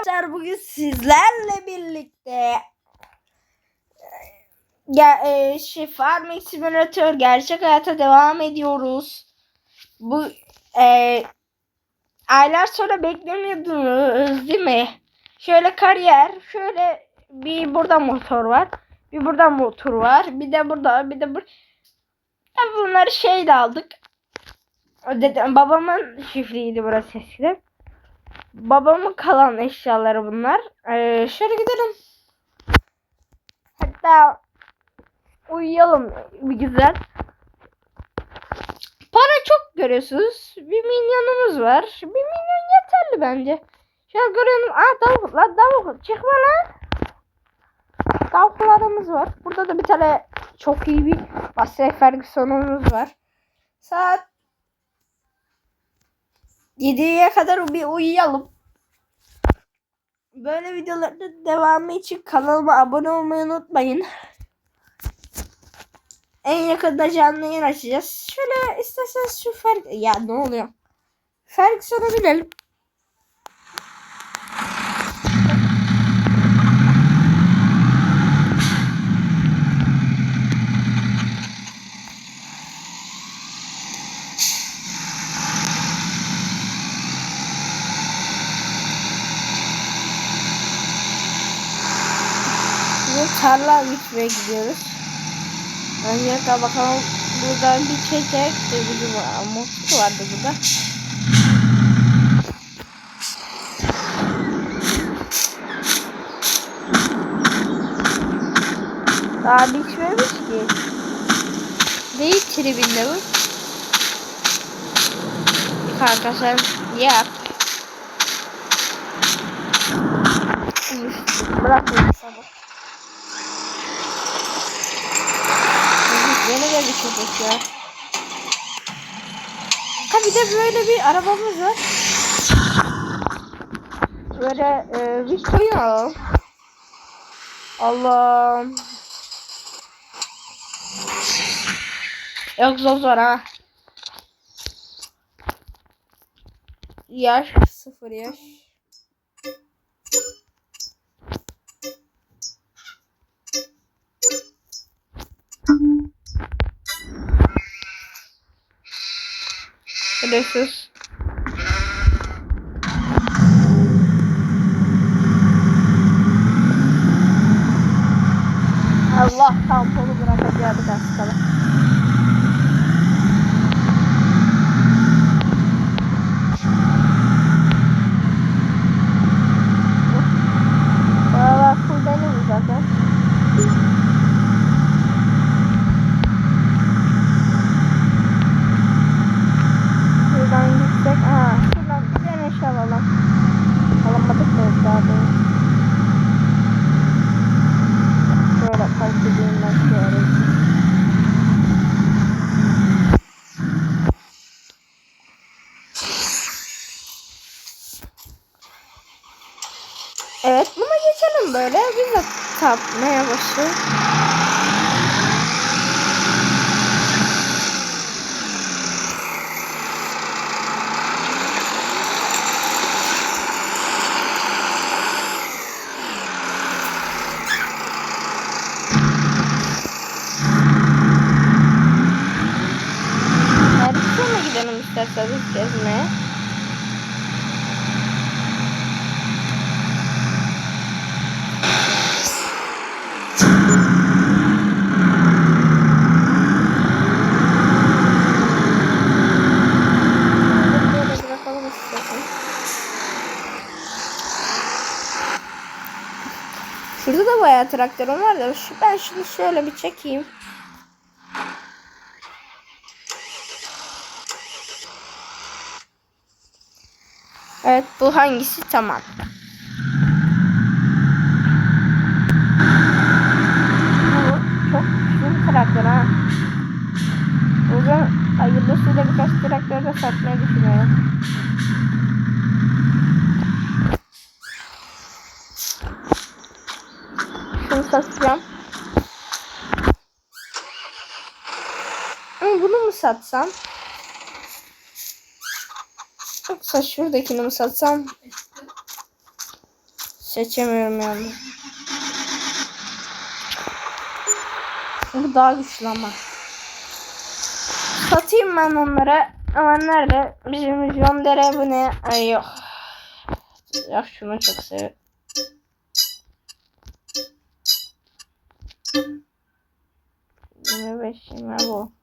Arkadaşlar bugün sizlerle birlikte ya e, şey Farming Simulator gerçek hayata devam ediyoruz. Bu e, aylar sonra beklemiyordunuz değil mi? Şöyle kariyer, şöyle bir burada motor var. Bir burada motor var. Bir de burada, bir de bu. Tabii bunları şey de aldık. Dedim, babamın çiftliğiydi burası eskiden. Babamın kalan eşyaları bunlar. Ee, şöyle gidelim. Hatta uyuyalım bir güzel. Para çok görüyorsunuz. Bir milyonumuz var. Bir milyon yeterli bence. Şöyle görüyorum. Aa tavuk lan tavuk. Çıkma lan. Tavuklarımız var. Burada da bir tane çok iyi bir Massey Ferguson'umuz var. Saat 7'ye kadar bir uyuyalım. Böyle videoların devamı için kanalıma abone olmayı unutmayın. En yakında canlı yayın açacağız. Şöyle isterseniz şu Ferg... Ya ne oluyor? Ferguson'a binelim. Tarla gitmeye gidiyoruz. Öncelikle bakalım buradan bir çekecek de bizim motor vardı burada. Daha biçmemiş ki. Değil tribinde bu. Kanka sen yap. Bırak beni sabah. Yeni geldi köpek ya. Ha bir de böyle bir arabamız var. Böyle e, bir koyun alalım. Allah'ım. Yok zor zor ha. Yaş sıfır yaş. dessas geçelim böyle. Biz de tapmaya başlayalım. Erkek'e gidelim isterseniz gezmeye? Şurada da bayağı traktörüm var da ben şunu şöyle bir çekeyim. Evet bu hangisi tamam. Bu çok güçlü bir traktör ha. Bugün hayırlısıyla birkaç traktör de satmayı düşünüyorum. Şunu satacağım. Ama bunu mu satsam? Yoksa şuradakini mi satsam? Seçemiyorum yani. Bu daha güçlü ama. Satayım ben onlara. Ama nerede? Bizim John Dere bu ne? Ay yok. Ya şunu çok seviyorum. Yirmi beş yirmi bu.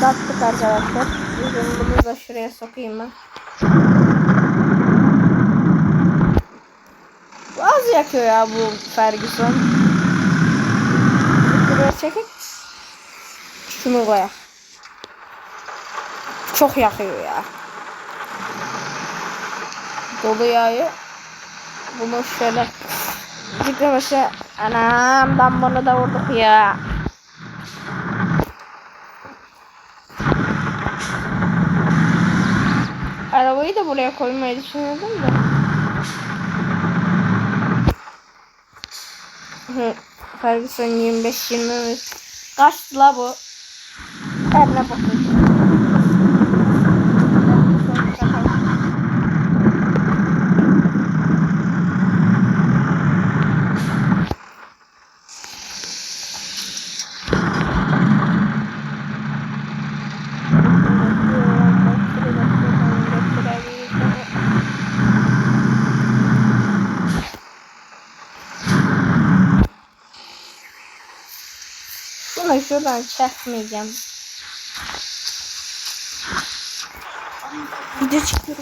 Sattık arkadaşlar. Bizim bunu da şuraya sokayım ben. Az yakıyor ya bu Ferguson. Şuraya çekip şunu koyak. Çok yakıyor ya. Dolu yağı. Bunu şöyle Gitmemesi. Anam ben bunu da vurduk ya. Arabayı da buraya koymayı düşünüyordum da. Ferguson 25 25 kaçtı la bu? Her ne bakayım. Bunu şuradan çekmeyeceğim. Video çekiyorum.